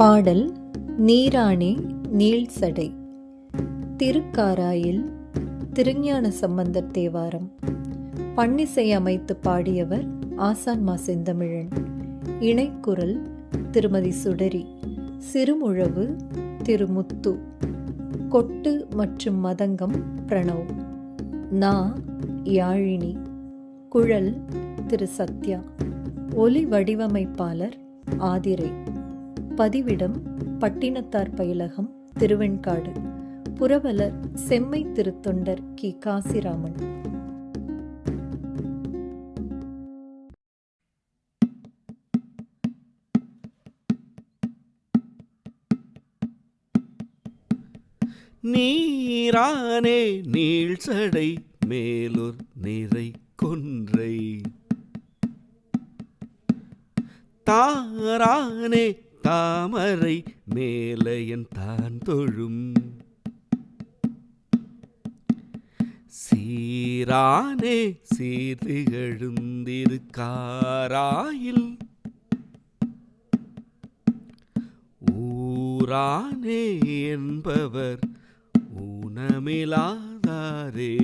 பாடல் நீரானே நீள்சடை. திருக்காராயில் திருஞான சம்பந்தர் தேவாரம். பன்னிசை அமைத்து பாடியவர் ஆசான் மா செந்தமிழன் இணைக்குரல் திருமதி சுடரி. சிறுமுழவு திருமுத்து. கொட்டு மற்றும் மதங்கம் பிரணவ். நா யாழினி. குழல் திரு சத்யா. ஒலி வடிவமைப்பாளர் ஆதிரை. பதிவிடம் பட்டினத்தார் பயிலகம் திருவெண்காடு. புரவலர் செம்மை திருத்தொண்டர் கி. காசிராமன். நீரானே நீள்சடை மேலூர் நிறை கொன்றை. தாரானே தாமரை மேலையன் தான் தொழும். சீரானே சீர்திகழுந்திருக்காராயில் ஊரானே என்பவர் ஊனமிலாதாரே.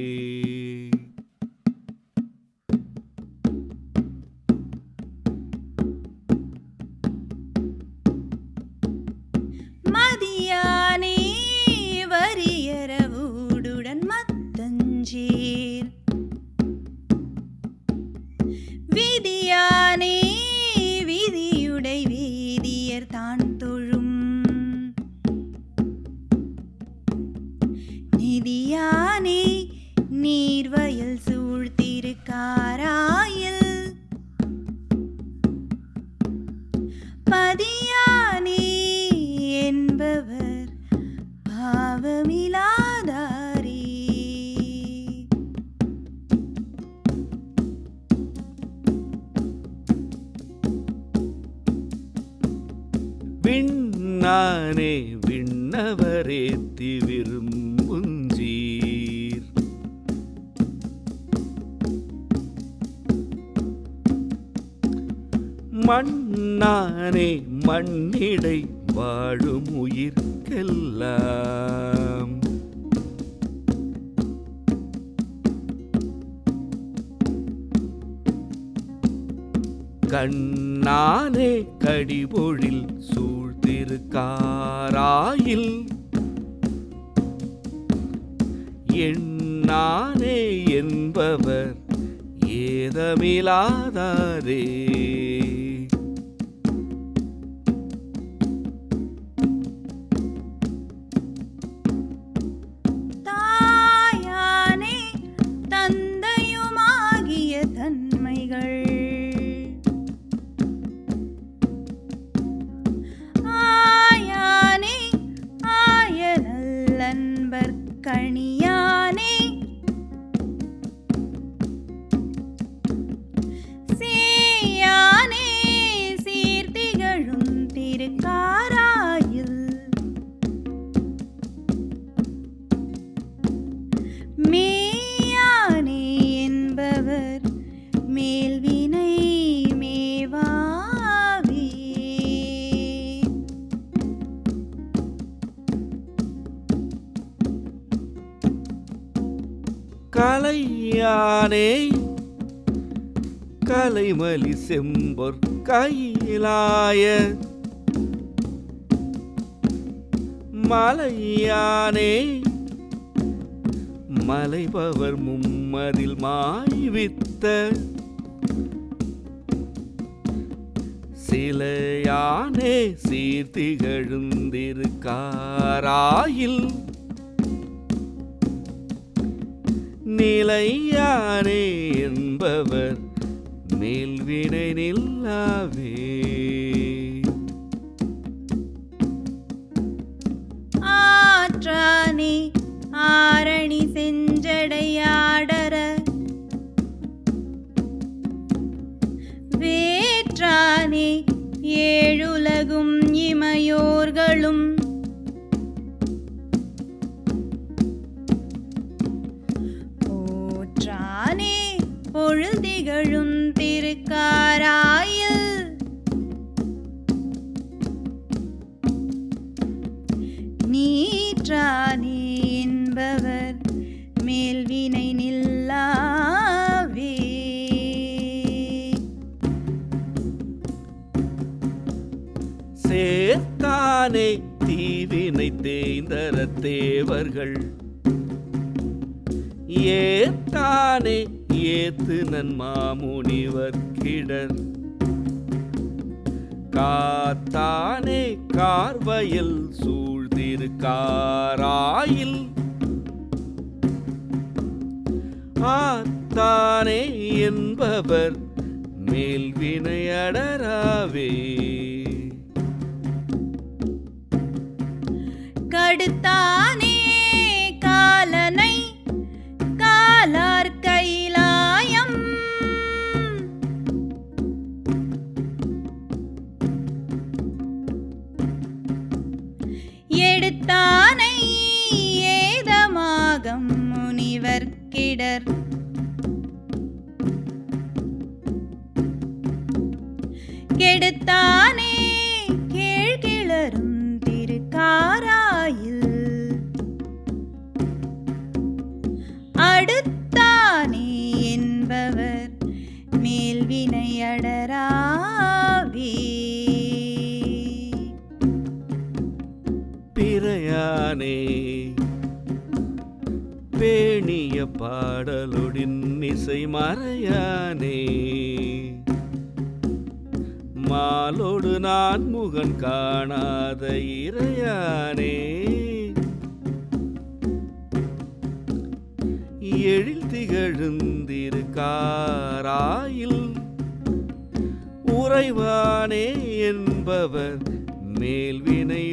மண்ணானே மண்ணிடை வாழும் உயிர்க்கெல்லாம். கண்ணானே கடிபொழில் சூழ்த்திருக்காராயில் எண்ணானே என்பவர் ஏதமிலாதாரே. கலைமலி செம்பொற் கையிலாய மலையானே. மலைபவர் மும்மதில் மாய்வித்த சிலையானே சீர்த்திகழுந்திருக்காராயில் நிலையானே என்பவர் மேல் வினை நில்லாவே ஆற்றானே ஆரணி செஞ்சடையாடர வேற்றானே ஏழுலகும் இமையோர்களும். போற்றானே பொழுதிகழும் திருக்காராயில் குற்றானே என்பவர் மேல்வினை நில்லாவே. சேர்த்தானே தீவினை தேய்ந்தர தேவர்கள் ஏத்தானே ஏத்து நன்மாமுனிவர் கிடர். காத்தானே கார்வயல் சூழ்திரு காராயில் ஆத்தானே என்பவர் மேல் வினையடராவே. கடுத்தானே முனிவர் கிடர் கெடுத்தானே கீழ்கிளரும் பாடலுடின் இசை மறையானே. மாலோடு நான் முகன் காணாத இறையானே. எழில் திகழுந்திரு காராயில் உறைவானே என்பவர் மேல்வினையோடுமே.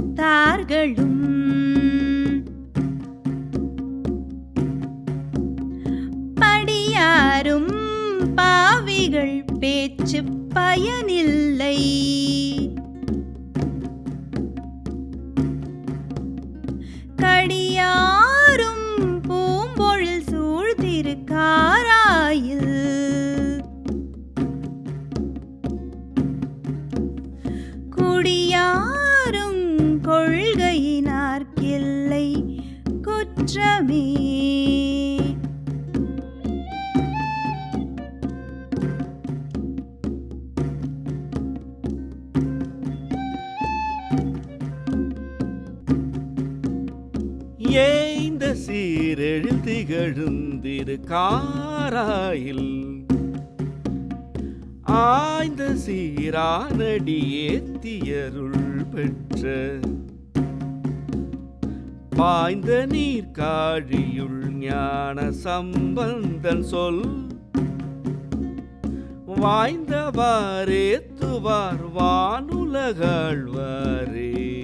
சீவரத்தார்களும் படியாரும் பாவிகள் பேச்சு பயனில்லை. கடியா திகழுந்திரு காராயில். ஆய்ந்த சீரானடியேத்தியருள் பெற்ற. பாய்ந்த நீர் காழியுள் ஞான சம்பந்தன் சொல். வாய்ந்தவாறேத்துவார் வானுலகாழ்வாரே